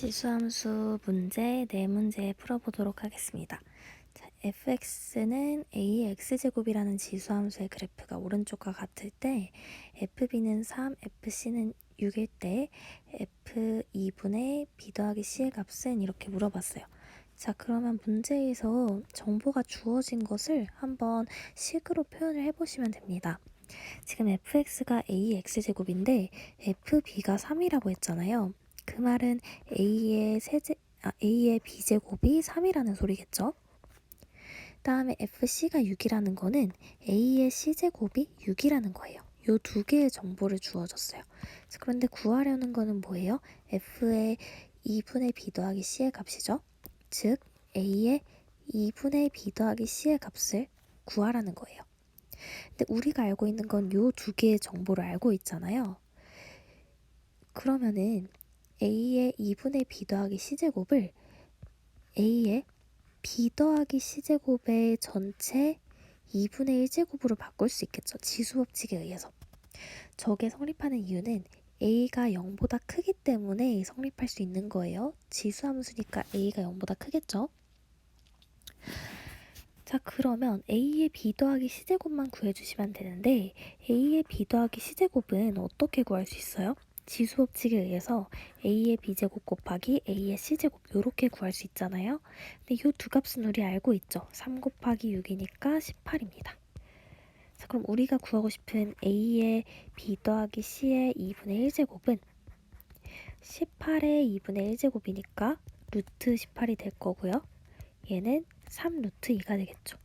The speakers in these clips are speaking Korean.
지수함수 문제 네 문제 풀어보도록 하겠습니다. 자, fx는 a의 x제곱이라는 지수함수의 그래프가 오른쪽과 같을 때 fb는 3, fc는 6일 때 f2분의 b 더하기 c의 값은 이렇게 물어봤어요. 자 그러면 문제에서 정보가 주어진 것을 한번 식으로 표현을 해보시면 됩니다. 지금 fx가 a의 x제곱인데 fb가 3이라고 했잖아요. 그 말은 a의 세제 아, a의 b제곱이 3이라는 소리겠죠? 다음에 fc가 6이라는 거는 a의 c제곱이 6이라는 거예요. 요 두 개의 정보를 주어졌어요. 자, 그런데 구하려는 거는 뭐예요? f의 2분의 b 더하기 c의 값이죠. 즉 a의 2분의 b 더하기 c의 값을 구하라는 거예요. 근데 우리가 알고 있는 건 요 두 개의 정보를 알고 있잖아요. 그러면은 a의 2분의 b 더하기 c제곱을 a의 b 더하기 c제곱의 전체 2분의 1제곱으로 바꿀 수 있겠죠. 지수 법칙에 의해서. 저게 성립하는 이유는 a가 0보다 크기 때문에 성립할 수 있는 거예요. 지수 함수니까 a가 0보다 크겠죠. 자 그러면 a의 b 더하기 c제곱만 구해주시면 되는데 a의 b 더하기 c제곱은 어떻게 구할 수 있어요? 지수 법칙에 의해서 a의 b제곱 곱하기 a의 c제곱 이렇게 구할 수 있잖아요. 근데 이 두 값은 우리 알고 있죠. 3 곱하기 6이니까 18입니다. 자, 그럼 우리가 구하고 싶은 a의 b 더하기 c의 2분의 1제곱은 18의 2분의 1제곱이니까 루트 18이 될 거고요. 얘는 3 루트 2가 되겠죠.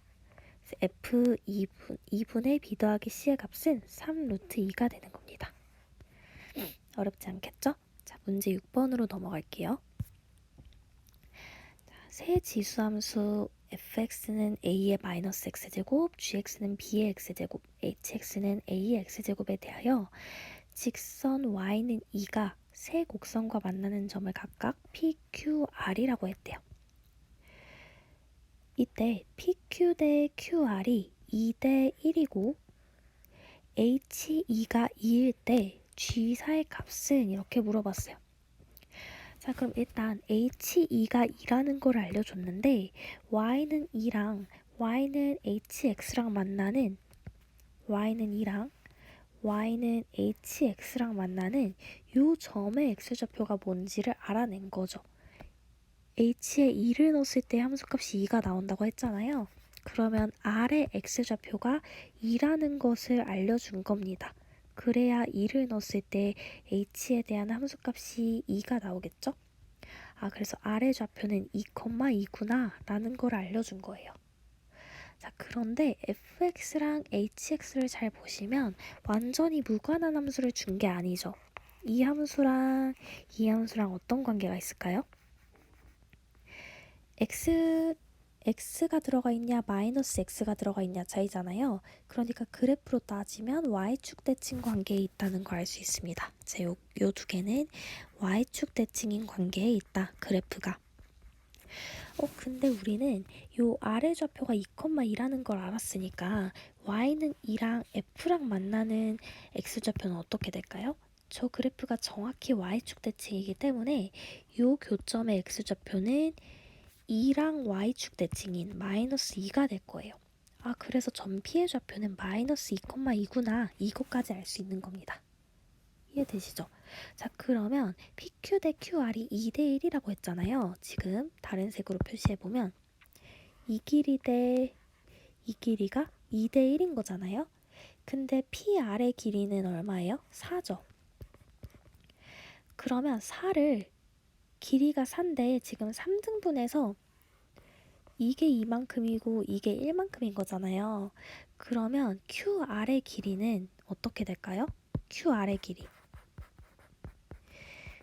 f 2분, 2분의 b 더하기 c의 값은 3 루트 2가 되는 겁니다. 어렵지 않겠죠? 자, 문제 6번으로 넘어갈게요. 자, 새 지수함수 fx는 a의 마이너스 x제곱, gx는 b의 x제곱, hx는 a의 x제곱에 대하여 직선 y는 2가 세 곡선과 만나는 점을 각각 PQR이라고 했대요. 이때 PQ 대 QR이 2 대 1이고 H2가 2일 때 G4의 값은 이렇게 물어봤어요. 자 그럼 일단 H2가 2라는 걸 알려줬는데 Y는 2랑 Y는 HX랑 만나는 Y는 2랑 Y는 HX랑 만나는 요 점의 X좌표가 뭔지를 알아낸 거죠. H에 2를 넣었을 때 함수값이 2가 나온다고 했잖아요. 그러면 R의 X좌표가 2라는 것을 알려준 겁니다. 그래야 2를 넣었을 때 h에 대한 함수값이 2가 나오겠죠? 아, 그래서 아래 좌표는 2,2구나 라는 걸 알려준 거예요. 자, 그런데 fx랑 hx를 잘 보시면 완전히 무관한 함수를 준 게 아니죠. 이 함수랑 이 함수랑 어떤 관계가 있을까요? x x가 들어가 있냐 마이너스 x가 들어가 있냐 차이잖아요. 그러니까 그래프로 따지면 y축 대칭 관계에 있다는 걸알수 있습니다. 자, 요, 요두 개는 y축 대칭인 관계에 있다. 그래프가. 어, 근데 우리는 요 아래 좌표가 2,2라는 걸 알았으니까 y는 2랑 f랑 만나는 x좌표는 어떻게 될까요? 저 그래프가 정확히 y축 대칭이기 때문에 요 교점의 x좌표는 2랑 y축 대칭인 마이너스 2가 될 거예요. 아 그래서 전피의 좌표는 마이너스 2,2구나 이것까지 알 수 있는 겁니다. 이해되시죠? 자 그러면 PQ 대 QR이 2대 1이라고 했잖아요. 지금 다른 색으로 표시해보면 이 길이 대 이 길이가 2대 1인 거잖아요. 근데 PR의 길이는 얼마예요? 4죠. 그러면 4를 길이가 4인데 지금 3등분해서 이게 이만큼이고 이게 1만큼인 거잖아요. 그러면 QR의 길이는 어떻게 될까요? QR의 길이.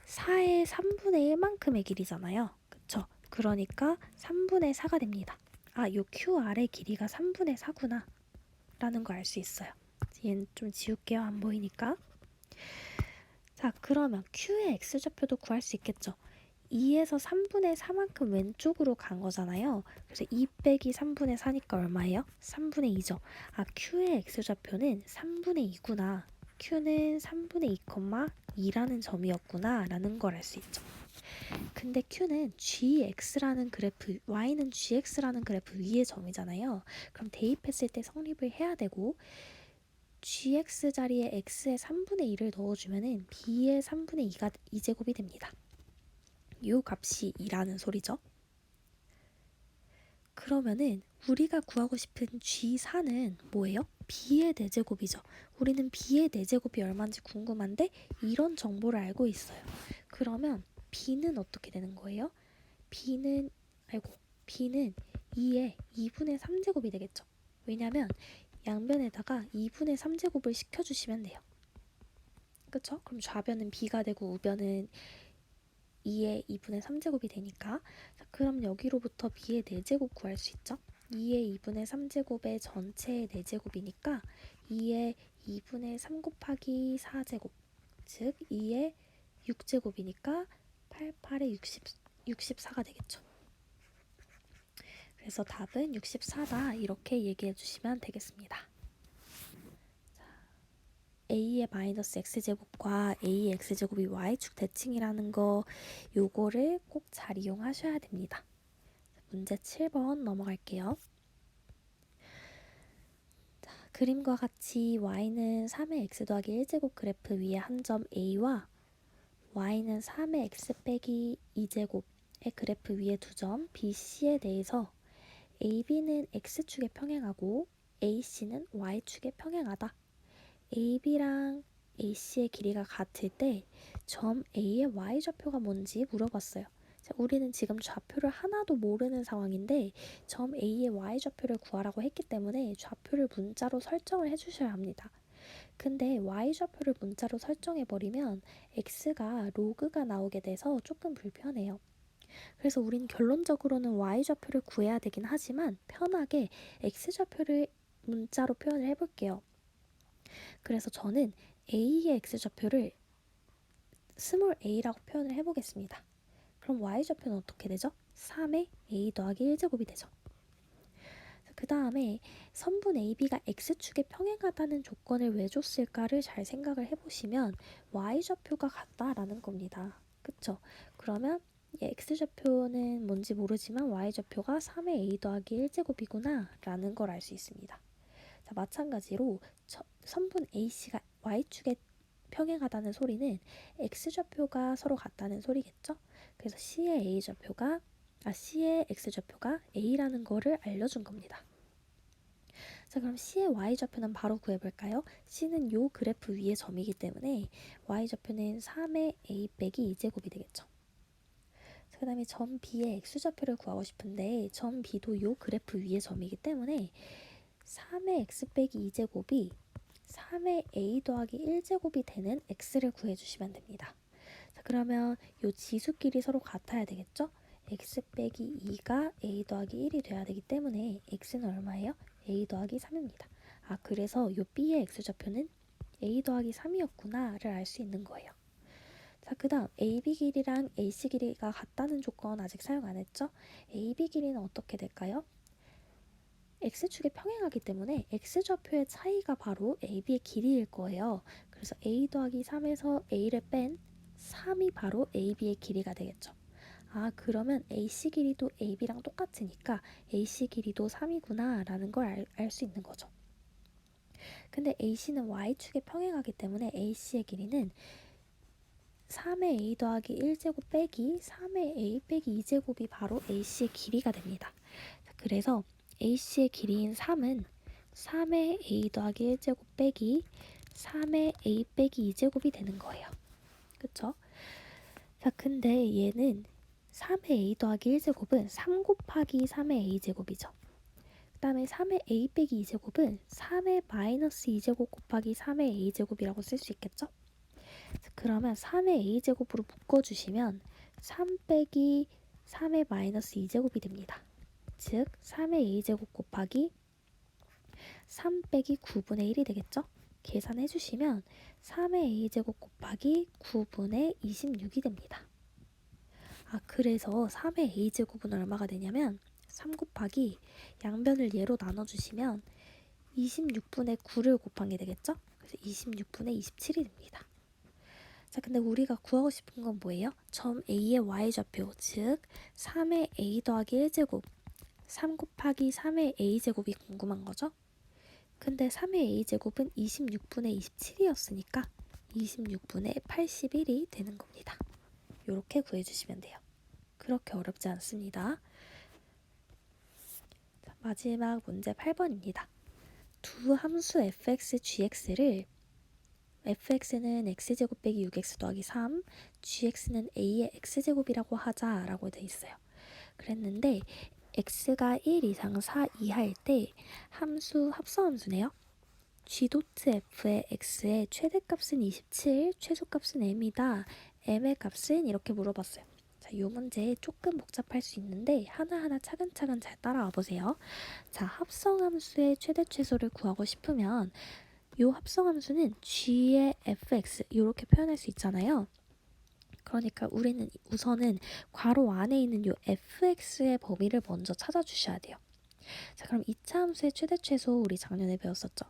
4의 3분의 1만큼의 길이잖아요. 그쵸? 그러니까 3분의 4가 됩니다. 아, 요 QR의 길이가 3분의 4구나. 라는 거 알 수 있어요. 얘는 좀 지울게요. 안 보이니까. 자, 그러면 Q의 X좌표도 구할 수 있겠죠. 2에서 3분의 4만큼 왼쪽으로 간 거잖아요. 그래서 2 빼기 3분의 4니까 얼마예요? 3분의 2죠. 아, Q의 X좌표는 3분의 2구나. Q는 3분의 2,2라는 점이었구나 라는 걸 알 수 있죠. 근데 Q는 GX라는 그래프, Y는 GX라는 그래프 위의 점이잖아요. 그럼 대입했을 때 성립을 해야 되고 GX 자리에 X의 3분의 1을 넣어주면 은 B의 3분의 2가 2제곱이 됩니다. 요 값이 2라는 소리죠. 그러면은 우리가 구하고 싶은 G4는 뭐예요? B의 4제곱이죠. 우리는 B의 4제곱이 얼마인지 궁금한데 이런 정보를 알고 있어요. 그러면 B는 어떻게 되는 거예요? B는 아이고 B는 2의 2분의 3제곱이 되겠죠. 왜냐면 양변에다가 2분의 3제곱을 시켜주시면 돼요. 그쵸? 그럼 좌변은 B가 되고 우변은 2의 2분의 3제곱이 되니까 자, 그럼 여기로부터 B의 4제곱 구할 수 있죠? 2의 2분의 3제곱의 전체의 4제곱이니까 2의 2분의 3 곱하기 4제곱 즉 2의 6제곱이니까 8, 8의 60, 64가 되겠죠. 그래서 답은 64다 이렇게 얘기해 주시면 되겠습니다. 자, a의 마이너스 x제곱과 a의 x제곱이 y축 대칭이라는 거 요거를 꼭 잘 이용하셔야 됩니다. 문제 7번 넘어갈게요. 자, 그림과 같이 y는 3의 x 더하기 1제곱 그래프 위에 한 점 a와 y는 3의 x 빼기 2제곱의 그래프 위에 두 점 BC에 대해서 AB는 x축에 평행하고 AC는 y축에 평행하다. AB랑 AC의 길이가 같을 때 점 A의 y좌표가 뭔지 물어봤어요. 자, 우리는 지금 좌표를 하나도 모르는 상황인데 점 A의 y좌표를 구하라고 했기 때문에 좌표를 문자로 설정을 해주셔야 합니다. 근데 y좌표를 문자로 설정해버리면 x가 로그가 나오게 돼서 조금 불편해요. 그래서 우린 결론적으로는 y좌표를 구해야 되긴 하지만 편하게 x좌표를 문자로 표현을 해볼게요. 그래서 저는 a의 x좌표를 스몰 a라고 표현을 해보겠습니다. 그럼 y좌표는 어떻게 되죠? 3의 a 더하기 1제곱이 되죠. 그 다음에 선분 AB가 X축에 평행하다는 조건을 왜 줬을까를 잘 생각을 해보시면 Y좌표가 같다라는 겁니다. 그쵸? 그러면 예, X좌표는 뭔지 모르지만 Y좌표가 3의 A 더하기 1제곱이구나 라는 걸 알 수 있습니다. 자, 마찬가지로 저, 선분 AC가 Y축에 평행하다는 소리는 X좌표가 서로 같다는 소리겠죠? 그래서 C의 A좌표가 아, C의 X좌표가 A라는 거를 알려준 겁니다. 자, 그럼 C의 Y좌표는 바로 구해볼까요? C는 요 그래프 위의 점이기 때문에 Y좌표는 3의 A 빼기 2제곱이 되겠죠. 그 다음에 점 B의 X좌표를 구하고 싶은데 점 B도 요 그래프 위의 점이기 때문에 3의 X 빼기 2제곱이 3의 A 더하기 1제곱이 되는 X를 구해주시면 됩니다. 자, 그러면 요 지수끼리 서로 같아야 되겠죠? x 빼기 2가 a 더하기 1이 돼야 되기 때문에 x는 얼마예요? a 더하기 3입니다. 아 그래서 요 b의 x좌표는 a 더하기 3이었구나를 알 수 있는 거예요. 자, 그 다음 AB 길이랑 AC 길이가 같다는 조건 아직 사용 안 했죠? AB 길이는 어떻게 될까요? X축에 평행하기 때문에 X좌표의 차이가 바로 AB의 길이일 거예요. 그래서 A 더하기 3에서 A를 뺀 3이 바로 AB의 길이가 되겠죠. 아, 그러면 AC 길이도 AB랑 똑같으니까 AC 길이도 3이구나 라는 걸 알수 있는 거죠. 근데 AC는 Y축에 평행하기 때문에 AC의 길이는 3의 A 더하기 1제곱 빼기 3의 A 빼기 2제곱이 바로 AC의 길이가 됩니다. 그래서 AC의 길이인 3은 3의 A 더하기 1제곱 빼기 3의 A 빼기 2제곱이 되는 거예요. 그쵸? 자, 근데 얘는 3의 a 더하기 1제곱은 3 곱하기 3의 a제곱이죠. 그 다음에 3의 a 빼기 2제곱은 3의 마이너스 2제곱 곱하기 3의 a제곱이라고 쓸 수 있겠죠? 그러면 3의 a제곱으로 묶어주시면 3 빼기 3의 마이너스 2제곱이 됩니다. 즉 3의 a제곱 곱하기 3 빼기 9분의 1이 되겠죠? 계산해 주시면 3의 a제곱 곱하기 9분의 26이 됩니다. 아 그래서 3의 a제곱은 얼마가 되냐면 3 곱하기 양변을 예로 나눠주시면 26분의 9를 곱한 게 되겠죠? 그래서 26분의 27이 됩니다. 자, 근데 우리가 구하고 싶은 건 뭐예요? 점 A의 y좌표, 즉 3의 A 더하기 1제곱 3 곱하기 3의 A제곱이 궁금한 거죠? 근데 3의 A제곱은 26분의 27이었으니까 26분의 81이 되는 겁니다. 이렇게 구해주시면 돼요. 그렇게 어렵지 않습니다. 자, 마지막 문제 8번입니다. 두 함수 fx, gx를 fx는 x제곱 빼기 6x 더하기 3, gx는 a의 x제곱이라고 하자라고 돼 있어요. 그랬는데 x가 1 이상 4 이하일 때 함수 합성함수네요. g 도트 f의 x의 최대값은 27, 최소값은 m이다. m의 값은 이렇게 물어봤어요. 자, 이 문제 조금 복잡할 수 있는데 하나하나 차근차근 잘 따라와 보세요. 자, 합성함수의 최대 최소를 구하고 싶으면 이 합성함수는 g의 fx 이렇게 표현할 수 있잖아요. 그러니까 우리는 우선은 괄호 안에 있는 이 fx의 범위를 먼저 찾아주셔야 돼요. 자, 그럼 2차 함수의 최대 최소 우리 작년에 배웠었죠.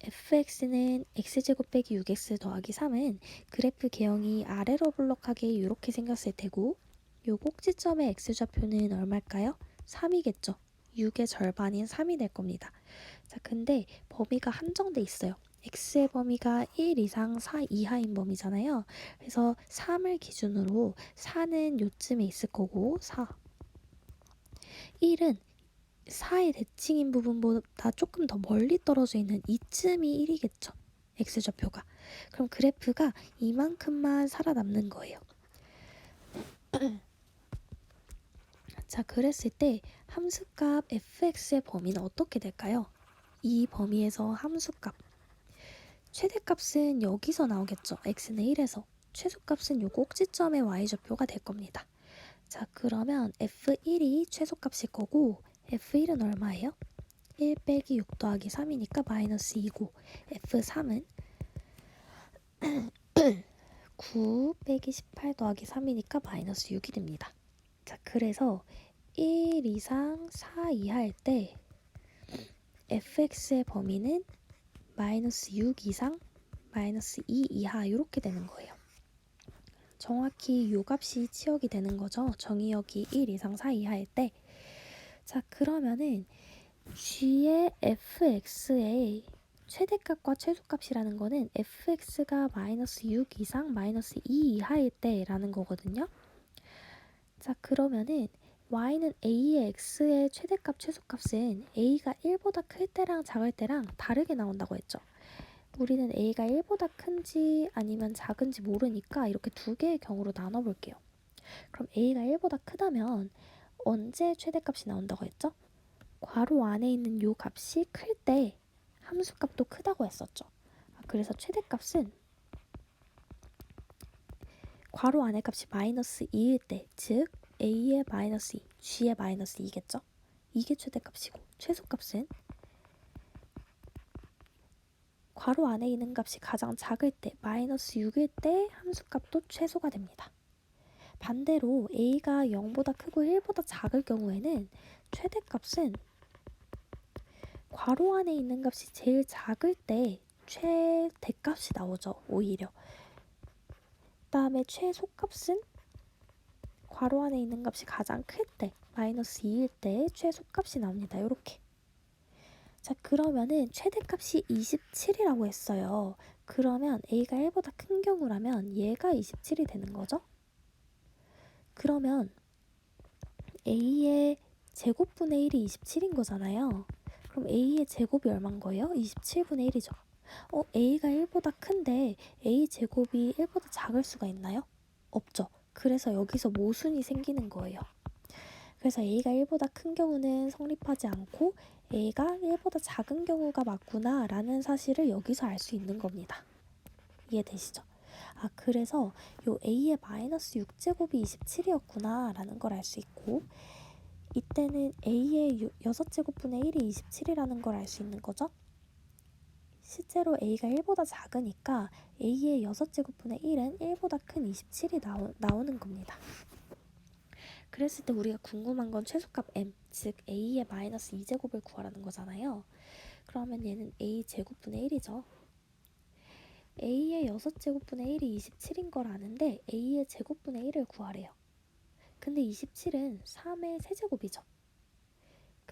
fx는 x제곱 빼기 6x 더하기 3은 그래프 개형이 아래로 블록하게 이렇게 생겼을 테고 요 꼭지점의 x좌표는 얼마일까요? 3이겠죠. 6의 절반인 3이 될 겁니다. 자, 근데 범위가 한정돼 있어요. X의 범위가 1 이상 4 이하인 범위잖아요. 그래서 3을 기준으로 4는 요쯤에 있을 거고 4 1은 4의 대칭인 부분보다 조금 더 멀리 떨어져 있는 이쯤이 1이겠죠. x좌표가. 그럼 그래프가 이만큼만 살아남는 거예요. 자, 그랬을 때 함수값 fx의 범위는 어떻게 될까요? 이 범위에서 함수값 최대값은 여기서 나오겠죠. x는 1에서 최소값은 요 꼭지점의 y좌표가 될 겁니다. 자 그러면 f1이 최소값일 거고 f1은 얼마예요? 1 빼기 6 더하기 3이니까 마이너스 2고 f3은 9 빼기 18 더하기 3이니까 마이너스 6이 됩니다. 자 그래서 1 이상 4 이하일 때 fx의 범위는 마이너스 6 이상, 마이너스 2 이하 이렇게 되는 거예요. 정확히 요 값이 치역이 되는 거죠. 정의역이 1 이상 4 이하일 때. 자, 그러면은 g의 fx의 최대값과 최소값이라는 거는 fx가 마이너스 6 이상 마이너스 2 이하일 때라는 거거든요. 자, 그러면은 y는 a의 x의 최대값 최소값은 a가 1보다 클 때랑 작을 때랑 다르게 나온다고 했죠. 우리는 a가 1보다 큰지 아니면 작은지 모르니까 이렇게 두 개의 경우로 나눠볼게요. 그럼 a가 1보다 크다면 언제 최대값이 나온다고 했죠? 괄호 안에 있는 요 값이 클 때 함수값도 크다고 했었죠. 아, 그래서 최대값은 괄호 안의 값이 마이너스 2일 때, 즉 a의 마이너스 2, g의 마이너스 2겠죠? 이게 최대값이고 최소값은 괄호 안에 있는 값이 가장 작을 때 마이너스 6일 때 함수값도 최소가 됩니다. 반대로 a가 0보다 크고 1보다 작을 경우에는 최대값은 괄호 안에 있는 값이 제일 작을 때 최대값이 나오죠. 오히려. 다음에 최소값은 괄호 안에 있는 값이 가장 클 때, 마이너스 2일 때 최소값이 나옵니다. 이렇게. 자, 그러면은 최대값이 27이라고 했어요. 그러면 a가 1보다 큰 경우라면 얘가 27이 되는 거죠? 그러면 a의 제곱분의 1이 27인 거잖아요. 그럼 a의 제곱이 얼마인 거예요? 27분의 1이죠. 어, a가 1보다 큰데 a 제곱이 1보다 작을 수가 있나요? 없죠. 그래서 여기서 모순이 생기는 거예요. 그래서 a가 1보다 큰 경우는 성립하지 않고 a가 1보다 작은 경우가 맞구나 라는 사실을 여기서 알 수 있는 겁니다. 이해되시죠? 아 그래서 요 a의 마이너스 6제곱이 27이었구나 라는 걸 알 수 있고 이때는 a의 6제곱분의 1이 27이라는 걸 알 수 있는 거죠. 실제로 a가 1보다 작으니까 a의 6제곱분의 1은 1보다 큰 27이 나오, 나오는 겁니다. 그랬을 때 우리가 궁금한 건 최소값 m, 즉 a의 마이너스 2제곱을 구하라는 거잖아요. 그러면 얘는 a 제곱분의 1이죠. a의 6제곱분의 1이 27인 걸 아는데 a의 제곱분의 1을 구하래요. 근데 27은 3의 세제곱이죠.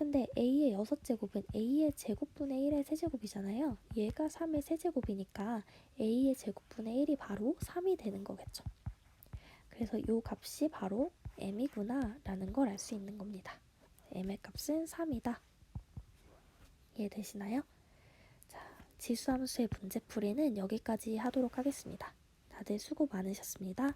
근데 a의 6제곱은 a의 제곱분의 1의 세제곱이잖아요. 얘가 3의 세제곱이니까 a의 제곱분의 1이 바로 3이 되는 거겠죠. 그래서 이 값이 바로 m이구나 라는 걸 알 수 있는 겁니다. m의 값은 3이다. 이해되시나요? 자, 지수함수의 문제풀이는 여기까지 하도록 하겠습니다. 다들 수고 많으셨습니다.